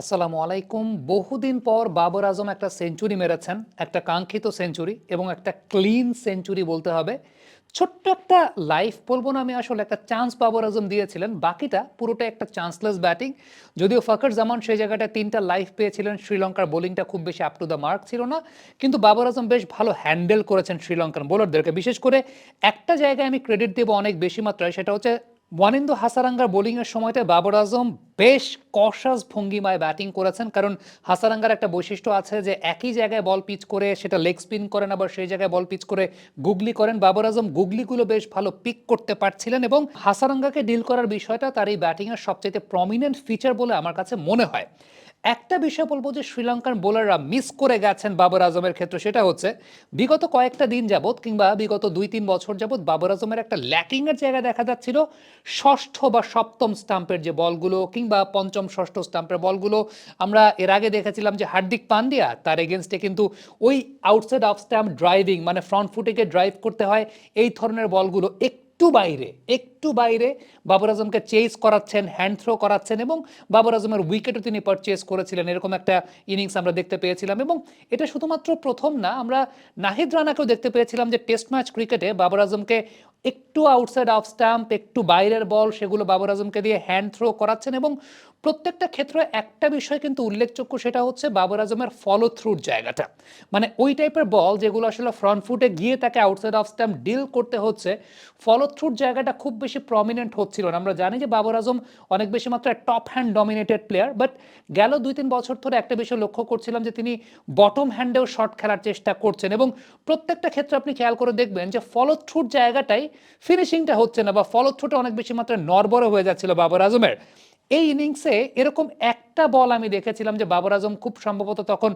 আসসালামু আলাইকুম। বহুদিন পর বাবর আজম একটা সেঞ্চুরি মেরেছেন, একটা কাঙ্ক্ষিত সেঞ্চুরি এবং একটা ক্লিন সেঞ্চুরি বলতে হবে। ছোট্ট একটা লাইফ বলব না আমি আসলে, একটা চান্স বাবর আজম দিয়েছিলেন। বাকিটা পুরোটা একটা চান্সলেস ব্যাটিং। যদিও ফকর জামান সেই জায়গাটায় তিনটা লাইফ পেয়েছিলেন, শ্রীলঙ্কার বোলিংটা খুব বেশি আপ টু দ্য মার্ক ছিল না। কিন্তু বাবর আজম বেশ ভালো হ্যান্ডেল করেছেন শ্রীলঙ্কার বোলারদেরকে বিশেষ করে একটা জায়গায় আমি ক্রেডিট দেবো অনেক বেশি মাত্রায়, সেটা হচ্ছে ওয়ানিন্দু হাসারাঙ্গার বোলিংয়ের সময়তে বাবর আজম বেশ কষাস ভঙ্গিমায় ব্যাটিং করেছেন, কারণ হাসারাঙ্গার একটা বৈশিষ্ট্য আছে যে একই জায়গায় বল পিচ করে সেটা লেগ স্পিন করেন, আবার সেই জায়গায় বল পিচ করে গুগলি করেন। বাবর আজম গুগলিগুলো বেশ ভালো পিক করতে পারছিলেন এবং হাসারাঙ্গাকে ডিল করার বিষয়টা তার এই ব্যাটিংয়ের সবচেয়ে প্রমিনেন্ট ফিচার বলে আমার কাছে মনে হয়। একটা বিষয় বলব যে শ্রীলঙ্কার বোলাররা মিস করে গেছেন বাবর আজমের ক্ষেত্রে, সেটা হচ্ছে বিগত কয়েকটা দিন যাবৎ কিংবা বিগত দুই তিন বছর যাবৎ বাবর আজমের একটা ল্যাকিংয়ের জায়গা দেখা যাচ্ছিল। ষষ্ঠ বা সপ্তম স্টাম্পের যে বলগুলো কিংবা পঞ্চম, ষষ্ঠ স্টাম্পের বলগুলো, আমরা এর আগে দেখেছিলাম যে হার্দিক পান্ডিয়া তার এগেনস্টে কিন্তু ওই আউটসাইড অফ স্ট্যাম্প ড্রাইভিং মানে ফ্রন্ট ফুটেকে ড্রাইভ করতে হয়। এই ধরনের বলগুলো একটু বাইরে, একটু বাইরে বাবর আজমকে চেস করাচ্ছেন হ্যান্ড থ্রো করাচ্ছেন এবং বাবর আজমের উইকেটও তিনি পারচেস করেছিলেন। এরকম একটা ইনিংস আমরা দেখতে পেয়েছিলাম এবং এটা শুধুমাত্র প্রথম না, আমরা নাহিদ রানাকেও দেখতে পেয়েছিলাম যে টেস্ট ম্যাচ ক্রিকেটে বাবর আজমকে একটু আউটসাইড অফ স্টাম্প একটু বাইরের বল সেগুলো বাবর আজমকে দিয়ে হ্যান্ড থ্রো করাচ্ছেন এবং প্রত্যেকটা ক্ষেত্রে একটা বিষয় কিন্তু উল্লেখযোগ্য, সেটা হচ্ছে বাবর আজমের ফলো থ্রুর জায়গাটা। মানে ওই টাইপের বল যেগুলো আসলে ফ্রন্ট ফুটে গিয়ে তাকে আউটসাইড অফ স্টাম্প ডিল করতে হচ্ছে ফলো থ্রুর জায়গাটা খুব বেশি প্রমিনেন্ট হচ্ছিল না। আমরা জানি যে বাবর আজম অনেক বেশি মাত্রায় top hand dominated player but গেল দুই তিন বছর ধরে একটা বিষয় লক্ষ্য করছিলাম যে তিনি বটম হ্যান্ডেও শট খেলার চেষ্টা করছেন এবং প্রত্যেকটা ক্ষেত্রে আপনি খেয়াল করে দেখবেন যে ফলো থ্রুর জায়গাটাই ফিনিশিংটা হচ্ছে না বা ফলো থ্রুটা অনেক বেশি মাত্রায় নরবরে হয়ে যাচ্ছিল বাবর আজমের। এই ইনিংসে এরকম একটা বল আমি দেখেছিলাম যে বাবর আজম খুব সম্ভবত তখন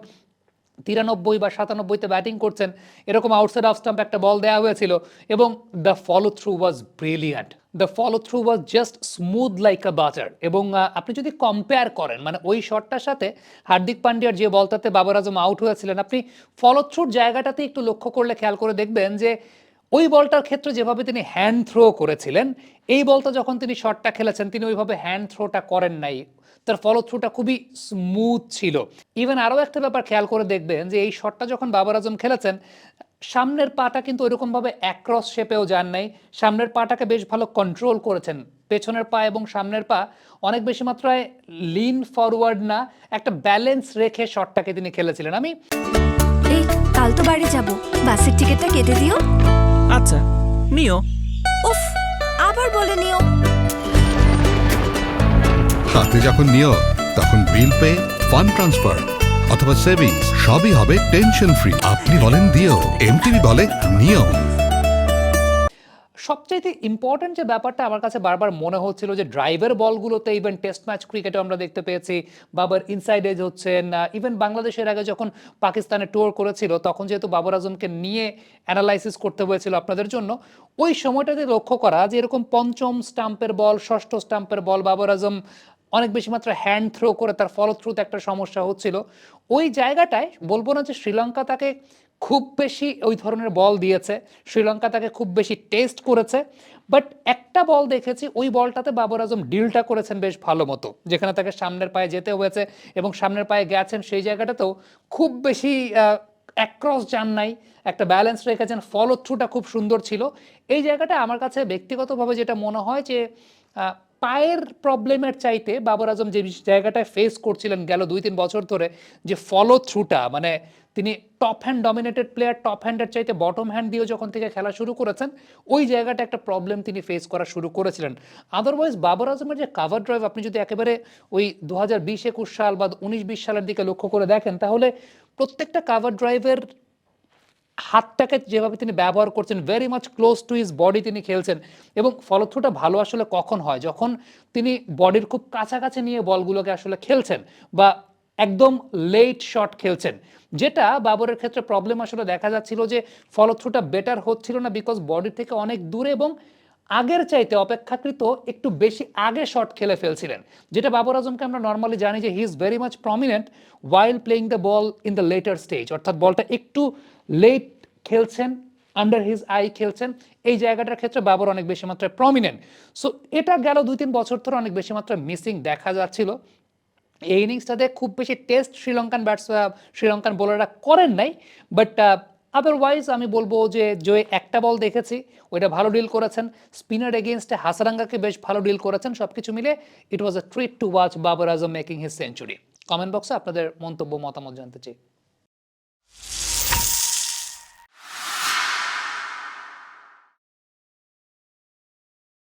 তিরানব্বই বা সাতানব্বইতে ব্যাটিং করছেন, এরকম আউটসাইড অফ স্টাম্প একটা বল দেওয়া হয়েছিল এবং the follow through was brilliant the follow through was just smooth like a butter এবং আপনি যদি কম্পেয়ার করেন মানে ওই শটটার সাথে হার্দিক পান্ডিয়ার যে বলটাতে বাবর আজম আউট হয়েছিলেন, আপনি ফলো থ্রুর জায়গাটাতে একটু লক্ষ্য করলে খেয়াল করে দেখবেন যে ওই বলটার ক্ষেত্রে যেভাবে তিনি হ্যান্ড থ্রো করেছিলেন, এই বলটা যখন তিনি শটটা খেলেছেন, তিনি ওইভাবে হ্যান্ড থ্রোটা করেন নাই। তার ফলো থ্রুটা খুবই স্মুথ ছিল। ইভেন আরও একটা ব্যাপার খেয়াল করে দেখবেন যে এই শটটা যখন বাবর আজম খেলেছেন সামনের পাটা কিন্তু ওইরকমভাবে অ্যাক্রস শেপেও যান নাই। সামনের পাটাকে বেশ ভালো কন্ট্রোল করেছেন। পেছনের পা এবং সামনের পা অনেক বেশি মাত্রায় লিন ফরওয়ার্ড না একটা ব্যালেন্স রেখে শটটাকে তিনি খেলেছিলেন। আমি এই কাল তো বাড়ি যাব। বাসের টিকিটটা কেটে দিও। আচ্ছা নিও। উফ আবার বলে নিও। হাতে যখন নিও তখন বিল পে ফান্ড ট্রান্সফার অথবা সেভিংস সবই হবে টেনশন ফ্রি আপনি বলেন দিও। এমটিভি বলে নিও। সবচাইতে ইম্পর্টেন্ট যে ব্যাপারটা আমার কাছে বারবার মনে হচ্ছিল যে ড্রাইভার বলগুলোতে ইভেন টেস্ট ম্যাচ ক্রিকেটে আমরা দেখতে পেয়েছি। বাবার ইনসাইড এজ হচ্ছেন ইভেন বাংলাদেশের আগে যখন পাকিস্তানে ট্যুর করেছিল, তখন যেহেতু বাবর আজমকে নিয়ে অ্যানালাইসিস করতে হয়েছিল আপনাদের জন্য, ওই সময়টাতে লক্ষ্য করা যে এরকম পঞ্চম স্টাম্পের বল ষষ্ঠ স্টাম্পের বল বাবর আজম অনেক বেশি মাত্রা হ্যান্ড থ্রো করে তার ফলো থ্রুতে একটা সমস্যা হচ্ছিল। ওই জায়গাটায় বলব না যে শ্রীলঙ্কা তাকে খুব বেশি ওই ধরনের বল দিয়েছে, শ্রীলঙ্কা তাকে খুব বেশি টেস্ট করেছে বাট একটা বল দেখেছি, ওই বলটাতে বাবর আজম ডিলটা করেছেন বেশ ভালো মতো, যেখানে তাকে সামনের পায়ে যেতে হয়েছে এবং সামনের পায়ে গেছেন সেই জায়গাটাতেও খুব বেশি অ্যাক্রস যান নাই একটা ব্যালেন্স রেখেছেন ফলো থ্রুটা খুব সুন্দর ছিল। এই জায়গাটা আমার কাছে ব্যক্তিগতভাবে যেটা মনে হয় যে পায়ের প্রবলেমের চাইতে বাবর আজম যে জায়গাটায় ফেস করছিলেন গেল দুই, তিন বছর ধরে, যে ফলো থ্রুটা মানে তিনি top hand dominated player top হ্যান্ডের চাইতে বটম হ্যান্ড দিয়েও যখন থেকে খেলা শুরু করেছেন, ওই জায়গাটা একটা প্রবলেম তিনি ফেস করা শুরু করেছিলেন। আদারওয়াইজ বাবর আজমের যে কাভার ড্রাইভ আপনি যদি একেবারে ওই দু হাজার বিশ একুশ সাল বা উনিশ, বিশ সালের দিকে লক্ষ্য করে দেখেন, তাহলে প্রত্যেকটা কাভার ড্রাইভের হাতটাকে যেভাবে তিনি ব্যবহার করছেন very much close to his body তিনি খেলছেন এবং ফলথ্রুটা ভালো আসলে কখন হয়? যখন তিনি বডির খুব কাছাকাছি নিয়ে বলগুলোকে আসলে খেলছেন বা একদম লেট শট খেলছেন, যেটা বাবরের ক্ষেত্রে প্রবলেম আসলে দেখা যাচ্ছিল যে ফলথ্রুটা বেটার হচ্ছিল না বিকজ বডি থেকে অনেক দূরে এবং আগের চাইতে অপেক্ষাকৃত একটু বেশি আগে শট খেলে ফেলছিলেন, যেটা বাবর আজমকে আমরা নর্মালি জানি যে he is very much prominent while playing the ball in the later stage অর্থাৎ বলটা একটু লেট খেলছেন আন্ডার হিজ আই খেলছেন। এই জায়গাটার ক্ষেত্রে বাবর অনেক বেশি মাত্রায় প্রমিনেন্ট সো এটা গেল দুই তিন বছর ধরে অনেক বেশি মাত্রায় মিসিং দেখা যাচ্ছিল। এই ইনিংসটাতে খুব বেশি test Sri Lankan bats Sri Lankan বোলাররা করেন নাই বাট আদারওয়াইজ আমি বলব যে জয়ে একটা বল দেখেছি, ওইটা ভালো ডিল করেছেন। স্পিনার এগেনস্টে হাসারাঙ্গাকে বেশ ভালো ডিল করেছেন সব কিছু মিলে it was a treat to watch Babar Azam making his century comment বক্সে আপনাদের মন্তব্য, মতামত জানতে চাই।